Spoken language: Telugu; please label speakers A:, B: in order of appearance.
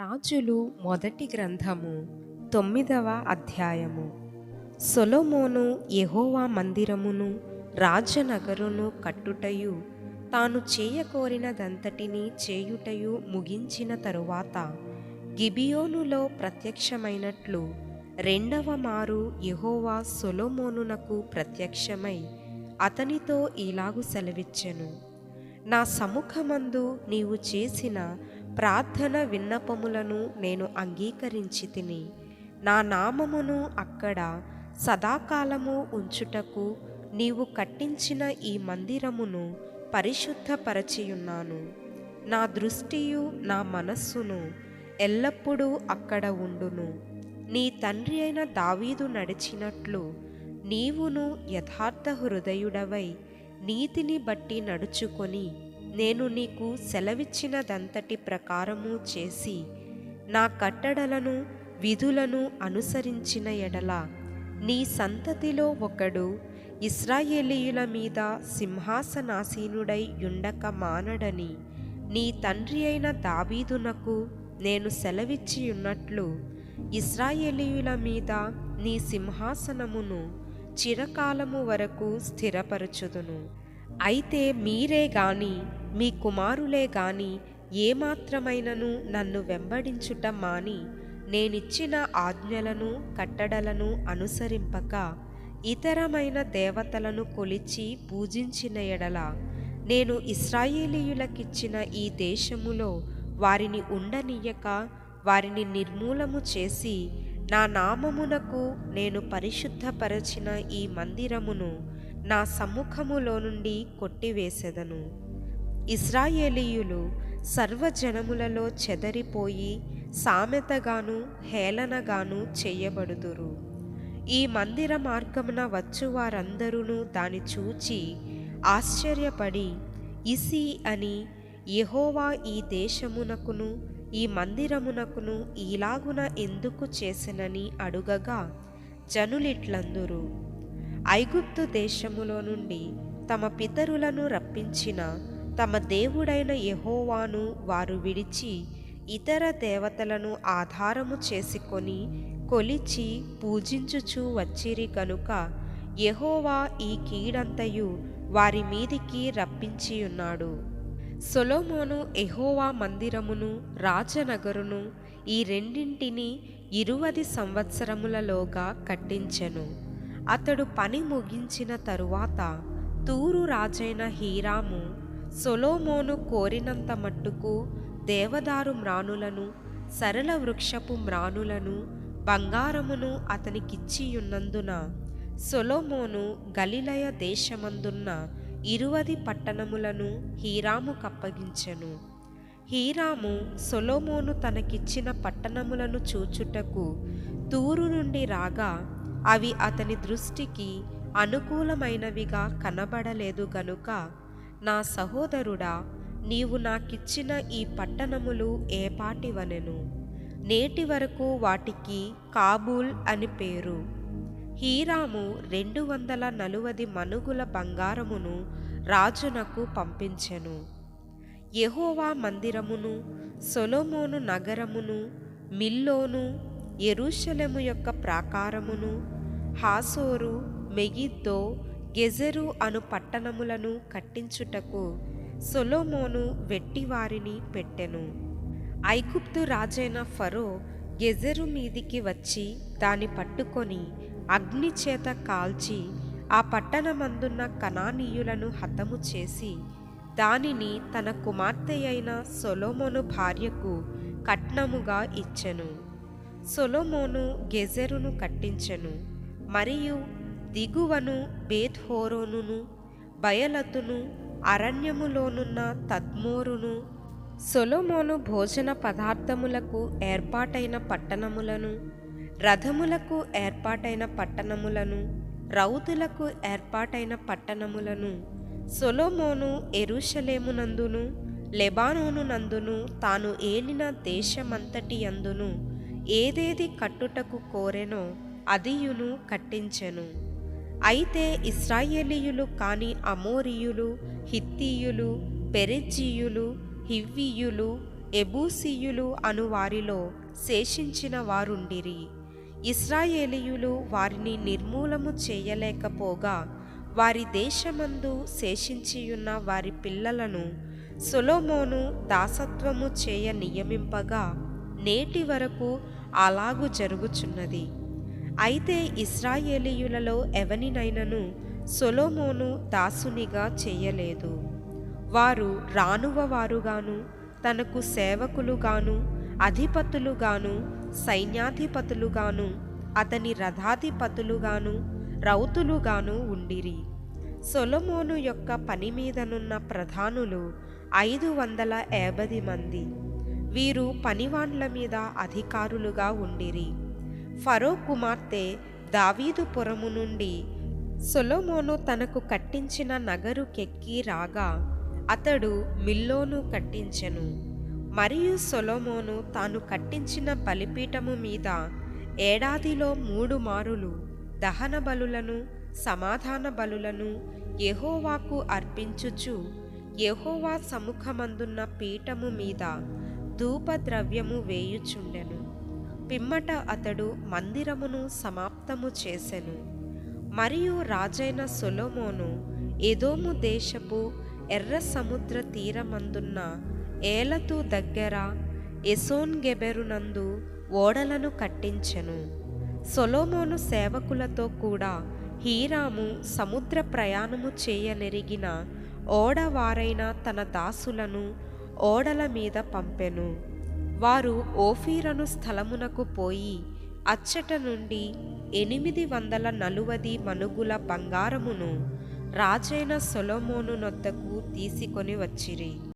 A: రాజులు మొదటి గ్రంథము తొమ్మిదవ అధ్యాయము. సొలోమోను యహోవా మందిరమును రాజనగరును కట్టుటయు తాను చేయకోరినదంతటిని చేయుటయు ముగించిన తరువాత గిబియోనులో ప్రత్యక్షమైనట్లు రెండవ మారు యహోవా సొలోమోనునకు ప్రత్యక్షమై అతనితో ఇలాగు సెలవిచ్చెను. నా సముఖమందు నీవు చేసిన ప్రార్థన విన్నపములను నేను అంగీకరించి తిని నా నామమును అక్కడ సదాకాలము ఉంచుటకు నీవు కట్టించిన ఈ మందిరమును పరిశుద్ధపరచియున్నాను. నా దృష్టియు నా మనస్సును ఎల్లప్పుడూ అక్కడ ఉండును. నీ తండ్రి అయిన దావీదు నడిచినట్లు నీవును యథార్థ హృదయుడవై నీతిని బట్టి నడుచుకొని నేను నీకు సెలవిచ్చినదంతటి ప్రకారము చేసి నా కట్టడలను విధులను అనుసరించిన ఎడల నీ సంతతిలో ఒకడు ఇస్రాయేలీయుల మీద సింహాసనాసీనుడై ఉండక మానడని నీ తండ్రి అయిన దావీదునకు నేను సెలవిచ్చి ఉన్నట్లు ఇస్రాయేలీయుల మీద నీ సింహాసనమును చిరకాలము వరకు స్థిరపరచుదును. అయితే మీరే గాని మీ కుమారులే గాని ఏమాత్రమైనను నన్ను వెంబడించుట మాని నేనిచ్చిన ఆజ్ఞలను కట్టడలను అనుసరింపక ఇతరమైన దేవతలను కొలిచి పూజించిన ఎడల నేను ఇస్రాయేలీయులకిచ్చిన ఈ దేశములో వారిని ఉండనీయక వారిని నిర్మూలము చేసి నా నామమునకు నేను పరిశుద్ధపరచిన ఈ మందిరమును నా సముఖములో నుండి కొట్టివేసెదను. ఇస్రాయేలీయులు సర్వజనములలో చెదరిపోయి సామెతగాను హేళనగాను చేయబడుదురు. ఈ మందిర మార్గమున వచ్చు వారందరూ దాని చూచి ఆశ్చర్యపడి ఇసి అని యహోవా ఈ దేశమునకును ఈ మందిరమునకును ఇలాగున ఎందుకు చేసినని అడుగగా జనులిట్లందురు. ఐగుప్తు దేశములో నుండి తమ పితరులను రప్పించిన తమ దేవుడైన యహోవాను వారు విడిచి ఇతర దేవతలను ఆధారము చేసుకొని కొలిచి పూజించుచూ వచ్చిరి కనుక యహోవా ఈ కీడంతయు వారి మీదికి రప్పించియున్నాడు. సొలోమోను ఎహోవా మందిరమును రాజనగరును ఈ రెండింటిని ఇరువది సంవత్సరములలోగా కట్టించెను. అతడు పని ముగించిన తరువాత తూరు రాజైన హీరాము సొలోమోను కోరినంత మట్టుకు దేవదారు మ్రాణులను సరళ వృక్షపు మ్రాణులను బంగారమును అతనికిచ్చియున్నందున సొలోమోను గలిలయ దేశమందున్న ఇరువది పట్టణములను హీరాము కప్పగించెను. హీరాము సొలోమోను తనకిచ్చిన పట్టణములను చూచుటకు తూరు నుండి రాగా అవి అతని దృష్టికి అనుకూలమైనవిగా కనబడలేదు గనుక నా సహోదరుడా నీవు నాకిచ్చిన ఈ పట్టణములు ఏపాటివనెను. నేటి వరకు వాటికి కాబూల్ అని పేరు. హీరాము రెండు వందల నలువది మనుగుల బంగారమును రాజునకు పంపించెను. యహోవా మందిరమును సొలోమోను నగరమును మిల్లోను ఎరుషలము యొక్క ప్రాకారమును హాసోరు మెగిద్దో గెజెరు అను పట్టణములను కట్టించుటకు సొలోమోను వెట్టివారిని పెట్టెను. ఐగుప్తు రాజైన ఫరో గెజెరు మీదికి వచ్చి దాని పట్టుకొని అగ్ని చేత కాల్చి ఆ పట్టణమందున్న కణానీయులను హతము చేసి దానిని తన కుమార్తె అయిన సొలోమోను భార్యకు కట్నముగా ఇచ్చెను. సొలోమోను గెజెరును కట్టించెను మరియు దిగువను బేత్హోరోనును బయలతును అరణ్యములోనున్న తద్మోరును సొలోమోను భోజన పదార్థములకు ఏర్పాటైన పట్టణములను రథములకు ఏర్పాటైన పట్టణములను రౌతులకు ఏర్పాటైన పట్టణములను సొలోమోను ఎరుషలేమునందును లెబానోను నందును తాను ఏలిన దేశమంతటి అందును ఏదేది కట్టుటకు కోరెనో అదియును కట్టించెను. అయితే ఇస్రాయేలీయులు కాని అమోరియులు హిత్తీయులు పెరిజ్జీయులు హివ్వీయులు ఎబూసీయులు అను వారిలో శేషించిన వారుండిరి. ఇస్రాయేలీయులు వారిని నిర్మూలము చేయలేకపోగా వారి దేశమందు శేషించియున్న వారి పిల్లలను సొలొమోను దాసత్వము చేయ నియమింపగా నేటి వరకు అలాగు జరుగుచున్నది. అయితే ఇస్రాయేలీయులలో ఎవనినైనను సొలోమోను దాసునిగా చేయలేదు. వారు రానువవారుగాను తనకు సేవకులుగాను అధిపతులుగాను సైన్యాధిపతులుగాను అతని రథాధిపతులుగాను రౌతులుగాను ఉండిరి. సొలమోను యొక్క పని మీదనున్న ప్రధానులు ఐదు వందల యాభై మంది. వీరు పనివాండ్ల మీద అధికారులుగా ఉండిరి. ఫరో కుమార్తె దావీదు పురము నుండి సొలోమోను తనకు కట్టించిన నగరుకెక్కి రాగా అతడు మిల్లోను కట్టించెను. మరియు సొలోమోను తాను కట్టించిన బలిపీఠము మీద ఏడాదిలో మూడు మారులు దహన బలులను సమాధాన బలులను యహోవాకు అర్పించుచు యహోవా సముఖమందున్న పీఠము మీద ధూపద్రవ్యము వేయుచుండెను. పిమ్మట అతడు మందిరమును సమాప్తము చేసెను. మరియు రాజైన సొలోమోను ఎదోము దేశపు ఎర్ర సముద్ర తీరమందున్న ఏలతు దగ్గర ఎసోన్ గెబెరునందు ఓడలను కట్టించెను. సొలోమోను సేవకులతో కూడా హీరాము సముద్ర ప్రయాణము చేయనెరిగిన ఓడవారైన తన దాసులను ఓడల మీద పంపెను. వారు ఓఫీరను స్థలమునకు పోయి అచ్చట నుండి ఎనిమిది వందల నలువది మనుగుల బంగారమును రాజైన సొలొమోను నొద్దకు తీసుకొని వచ్చిరి.